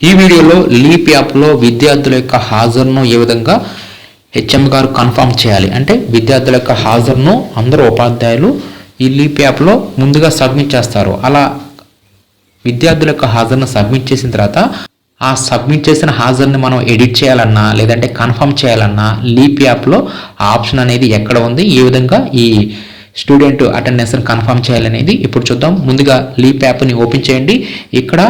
ఈ వీడియోలో లీప్ యాప్లో విద్యార్థుల యొక్క హాజరును ఏ విధంగా హెచ్ఎం గారు కన్ఫర్మ్ చేయాలి? అంటే విద్యార్థుల యొక్క హాజరును అందరూ ఉపాధ్యాయులు ఈ లీప్ యాప్లో ముందుగా సబ్మిట్ చేస్తారు. అలా విద్యార్థుల యొక్క హాజరును సబ్మిట్ చేసిన తర్వాత ఆ సబ్మిట్ చేసిన హాజరుని మనం ఎడిట్ చేయాలన్నా లేదంటే కన్ఫర్మ్ చేయాలన్నా లీప్ యాప్లో ఆ ఆప్షన్ అనేది ఎక్కడ ఉంది? ఏ విధంగా ఈ స్టూడెంట్ అటెండెన్స్ని కన్ఫర్మ్ చేయాలనేది ఇప్పుడు చూద్దాం. ముందుగా లీప్ యాప్ని ఓపెన్ చేయండి. ఇక్కడ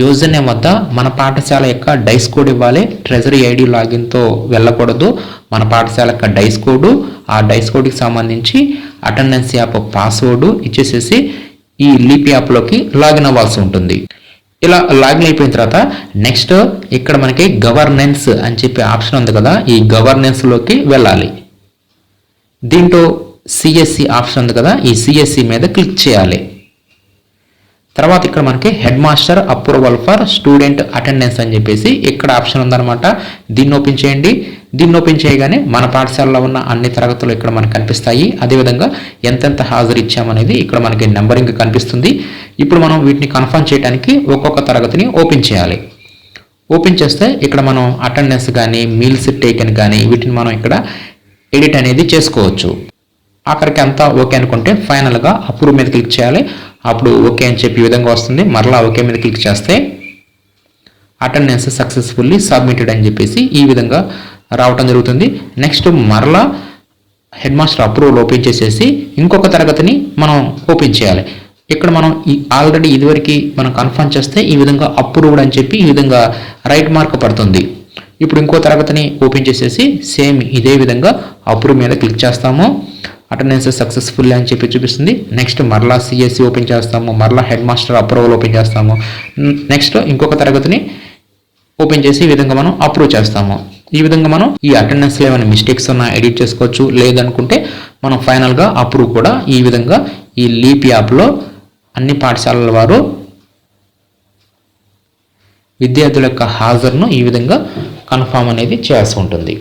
యూజర్ నేమ్ వద్ద మన పాఠశాల యొక్క డైస్ కోడ్ ఇవ్వాలి. ట్రెజరీ ఐడి లాగిన్తో వెళ్ళకూడదు. మన పాఠశాల యొక్క డైస్ కోడ్ ఆ డైస్ కోడ్కి సంబంధించి అటెండెన్స్ యాప్ పాస్వర్డ్ ఇచ్చేసేసి ఈ లీప్ యాప్లోకి లాగిన్ అవ్వాల్సి ఉంటుంది. ఇలా లాగిన్ అయిపోయిన తర్వాత నెక్స్ట్ ఇక్కడ మనకి గవర్నెన్స్ అని చెప్పి ఆప్షన్ ఉంది కదా ఈ గవర్నెన్స్లోకి వెళ్ళాలి. దీంట్లో సిఎస్సి ఆప్షన్ ఉంది కదా ఈ సిఎస్సి మీద క్లిక్ చేయాలి. తర్వాత ఇక్కడ మనకి head master approval for student attendance అని చెప్పేసి ఇక్కడ ఆప్షన్ ఉందన్నమాట. దీన్ని ఓపెన్ చేయండి. దీన్ని ఓపెన్ చేయగానే మన పాఠశాలలో ఉన్న అన్ని తరగతులు ఇక్కడ మనకు కనిపిస్తాయి. అదేవిధంగా ఎంతెంత హాజరు ఇచ్చామనేది ఇక్కడ మనకి నెంబరింగ్ కనిపిస్తుంది. ఇప్పుడు మనం వీటిని కన్ఫర్మ్ చేయడానికి ఒక్కొక్క తరగతిని ఓపెన్ చేయాలి. ఓపెన్ చేస్తే ఇక్కడ మనం అటెండెన్స్ కానీ మీల్స్ టేకెన్ కానీ వీటిని మనం ఇక్కడ ఎడిట్ అనేది చేసుకోవచ్చు. ఆఖరికి అంతా ఓకే అనుకుంటే ఫైనల్గా అప్రూవ్ మీద క్లిక్ చేయాలి. అప్పుడు ఓకే అని చెప్పి ఈ విధంగా వస్తుంది. మరలా ఓకే మీద క్లిక్ చేస్తే అటెండెన్స్ సక్సెస్ఫుల్లీ సబ్మిటెడ్ అని చెప్పేసి ఈ విధంగా రావటం జరుగుతుంది. నెక్స్ట్ మరలా హెడ్ మాస్టర్ అప్రూవల్ ఓపెన్ చేసేసి ఇంకొక తరగతిని మనం ఓపెన్ చేయాలి. ఇక్కడ మనం ఆల్రెడీ ఇదివరకు మనం కన్ఫర్మ్ చేస్తే ఈ విధంగా అప్రూవ్డ్ అని చెప్పి ఈ విధంగా రైట్ మార్క్ పడుతుంది. ఇప్పుడు ఇంకో తరగతిని ఓపెన్ చేసేసి సేమ్ ఇదే విధంగా అప్రూవ్ మీద క్లిక్ చేస్తాము. అటెండెన్స్ సక్సెస్ఫుల్ అని చెప్పి చూపిస్తుంది. నెక్స్ట్ మరలా సిఎస్సి ఓపెన్ చేస్తాము. మరలా హెడ్ మాస్టర్ అప్రూవల్ ఓపెన్ చేస్తాము. నెక్స్ట్ ఇంకొక తరగతిని ఓపెన్ చేసి ఈ విధంగా మనం అప్రూవ్ చేస్తాము. ఈ విధంగా మనం ఈ అటెండెన్స్లో ఏమైనా మిస్టేక్స్ ఉన్నా ఎడిట్ చేసుకోవచ్చు. లేదనుకుంటే మనం ఫైనల్గా అప్రూవ్ కూడా ఈ విధంగా ఈ లీప్ యాప్లో అన్ని పాఠశాలల వారు విద్యార్థుల యొక్క హాజరును ఈ విధంగా కన్ఫామ్ అనేది చేయాల్సి ఉంటుంది.